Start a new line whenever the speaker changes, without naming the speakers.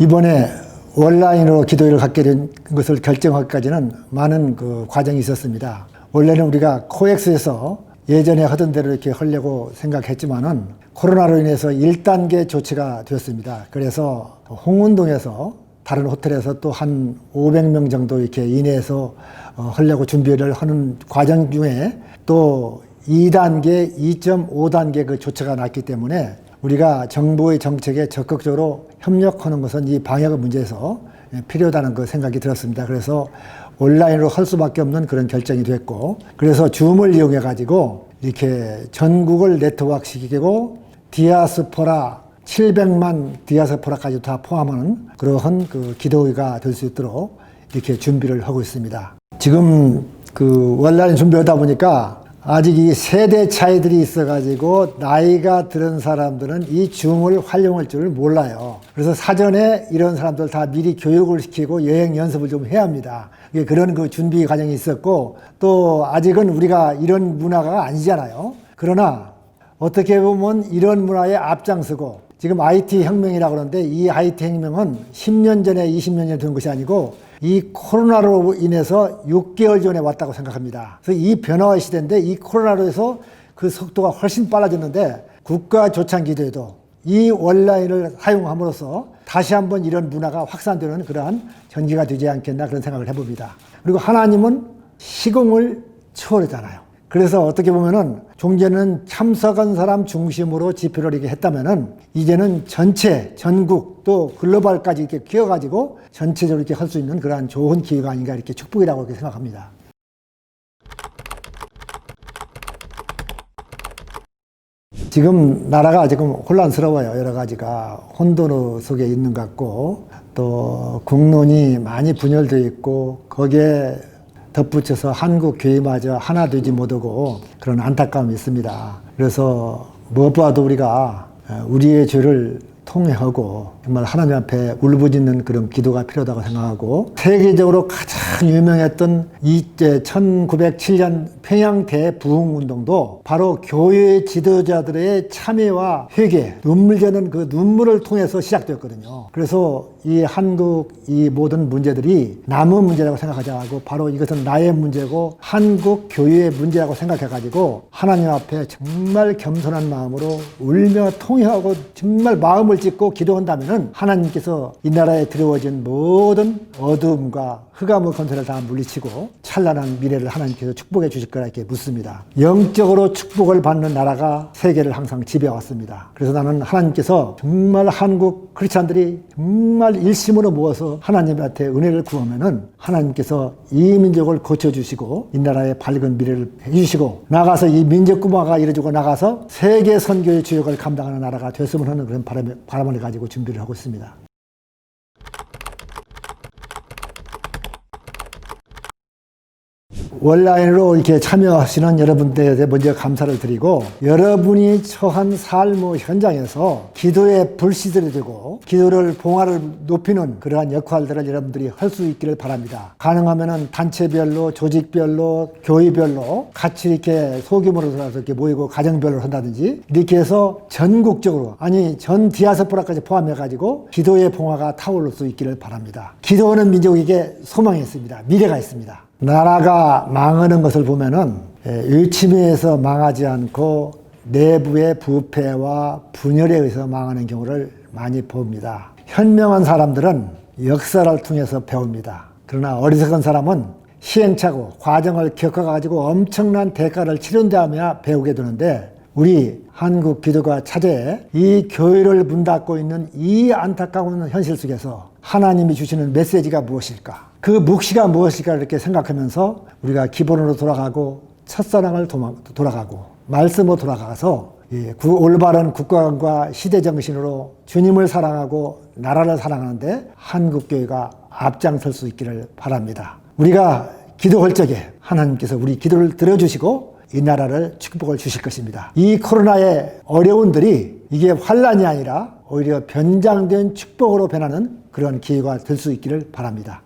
이번에 온라인으로 기도회를 갖게 된 것을 결정하기까지는 많은 그 과정이 있었습니다. 원래는 우리가 코엑스에서 예전에 하던 대로 이렇게 하려고 생각했지만은 코로나로 인해서 1단계 조치가 되었습니다. 그래서 홍은동에서 다른 호텔에서 또 한 500명 정도 이렇게 이내에서 어, 하려고 준비를 하는 과정 중에 또 2단계, 2.5단계 그 조치가 났기 때문에 우리가 정부의 정책에 적극적으로 협력하는 것은 이 방역 문제에서 필요하다는 그 생각이 들었습니다. 그래서 온라인으로 할 수밖에 없는 그런 결정이 됐고, 그래서 줌을 이용해 가지고 이렇게 전국을 네트워크 시키고 디아스포라 700만 디아스포라까지 다 포함하는 그러한 그 기도회가 될 수 있도록 이렇게 준비를 하고 있습니다. 지금 그 온라인 준비하다 보니까 아직 이 세대 차이들이 있어가지고 나이가 들은 사람들은 이 줌을 활용할 줄을 몰라요. 그래서 사전에 이런 사람들 다 미리 교육을 시키고 여행 연습을 좀 해야 합니다. 그런 그 준비 과정이 있었고 또 아직은 우리가 이런 문화가 아니잖아요. 그러나 어떻게 보면 이런 문화에 앞장서고 지금 IT 혁명이라고 그러는데 이 IT 혁명은 10년 전에 20년 전에 된 것이 아니고 이 코로나로 인해서 6개월 전에 왔다고 생각합니다. 그래서 이 변화의 시대인데 이 코로나로 해서 그 속도가 훨씬 빨라졌는데 국가 조창 기도에도 이 온라인을 사용함으로써 다시 한번 이런 문화가 확산되는 그러한 전기가 되지 않겠나 그런 생각을 해봅니다. 그리고 하나님은 시공을 초월하잖아요. 그래서 어떻게 보면은 종제는 참석한 사람 중심으로 지표를 이렇게 했다면은 이제는 전체 전국 또 글로벌까지 이렇게 키워가지고 전체적으로 이렇게 할 수 있는 그러한 좋은 기회가 아닌가 이렇게 축복이라고 이렇게 생각합니다. 지금 나라가 지금 혼란스러워요. 여러 가지가 혼돈 속에 있는 것 같고 또 국론이 많이 분열되어 있고 거기에 덧붙여서 한국 교회마저 하나 되지 못하고 그런 안타까움이 있습니다. 그래서 무엇보다도 우리가 우리의 죄를 통회하고 정말 하나님 앞에 울부짖는 그런 기도가 필요하다고 생각하고 세계적으로 가장 유명했던 이제 1907년 평양 대부흥 운동도 바로 교회 지도자들의 참여와 회개, 눈물 저는 그 눈물을 통해서 시작되었거든요. 그래서 이 한국 이 모든 문제들이 남의 문제라고 생각하지 않고 바로 이것은 나의 문제고 한국 교회의 문제라고 생각해 가지고 하나님 앞에 정말 겸손한 마음으로 울며 통회하고 정말 마음을 찢고 기도한다면은 하나님께서 이 나라에 들어워진 모든 어둠과 흑암의 건설을 다 물리치고 찬란한 미래를 하나님께서 축복해 주실 거라 이렇게 묻습니다. 영적으로 축복을 받는 나라가 세계를 항상 지배해왔습니다. 그래서 나는 하나님께서 정말 한국 크리스찬들이 정말 일심으로 모아서 하나님한테 은혜를 구하면은 하나님께서 이 민족을 고쳐주시고 이 나라의 밝은 미래를 해주시고 나가서 이 민족 구마가 이루어지고 나가서 세계 선교의 주역을 감당하는 나라가 됐으면 하는 그런 바람을, 바람을 가지고 준비를 하고 있습니다. 온라인으로 이렇게 참여하시는 여러분들에 먼저 감사를 드리고 여러분이 처한 삶의 현장에서 기도의 불씨들이 되고 기도를 봉화를 높이는 그러한 역할들을 여러분들이 할 수 있기를 바랍니다. 가능하면은 단체별로 조직별로 교회별로 같이 이렇게 소규모로 들어서 이렇게 모이고 가정별로 한다든지 이렇게 해서 전국적으로 아니 전 디아스포라까지 포함해 가지고 기도의 봉화가 타오를 수 있기를 바랍니다. 기도하는 민족에게 소망이 있습니다. 미래가 있습니다. 나라가 망하는 것을 보면은 일침에서 망하지 않고 내부의 부패와 분열에 의해서 망하는 경우를 많이 봅니다. 현명한 사람들은 역사를 통해서 배웁니다. 그러나 어리석은 사람은 시행착오, 과정을 겪어가지고 엄청난 대가를 치른 다음에야 배우게 되는데 우리 한국 기도가 차제에 이 교회를 문 닫고 있는 이 안타까운 현실 속에서 하나님이 주시는 메시지가 무엇일까? 그 묵시가 무엇일까 이렇게 생각하면서 우리가 기본으로 돌아가고 첫사랑을 돌아가고 말씀으로 돌아가서 올바른 국가관과 시대 정신으로 주님을 사랑하고 나라를 사랑하는데 한국교회가 앞장설 수 있기를 바랍니다. 우리가 기도할 적에 하나님께서 우리 기도를 들어주시고 이 나라를 축복을 주실 것입니다. 이 코로나의 어려움들이 이게 환란이 아니라 오히려 변장된 축복으로 변하는 그런 기회가 될 수 있기를 바랍니다.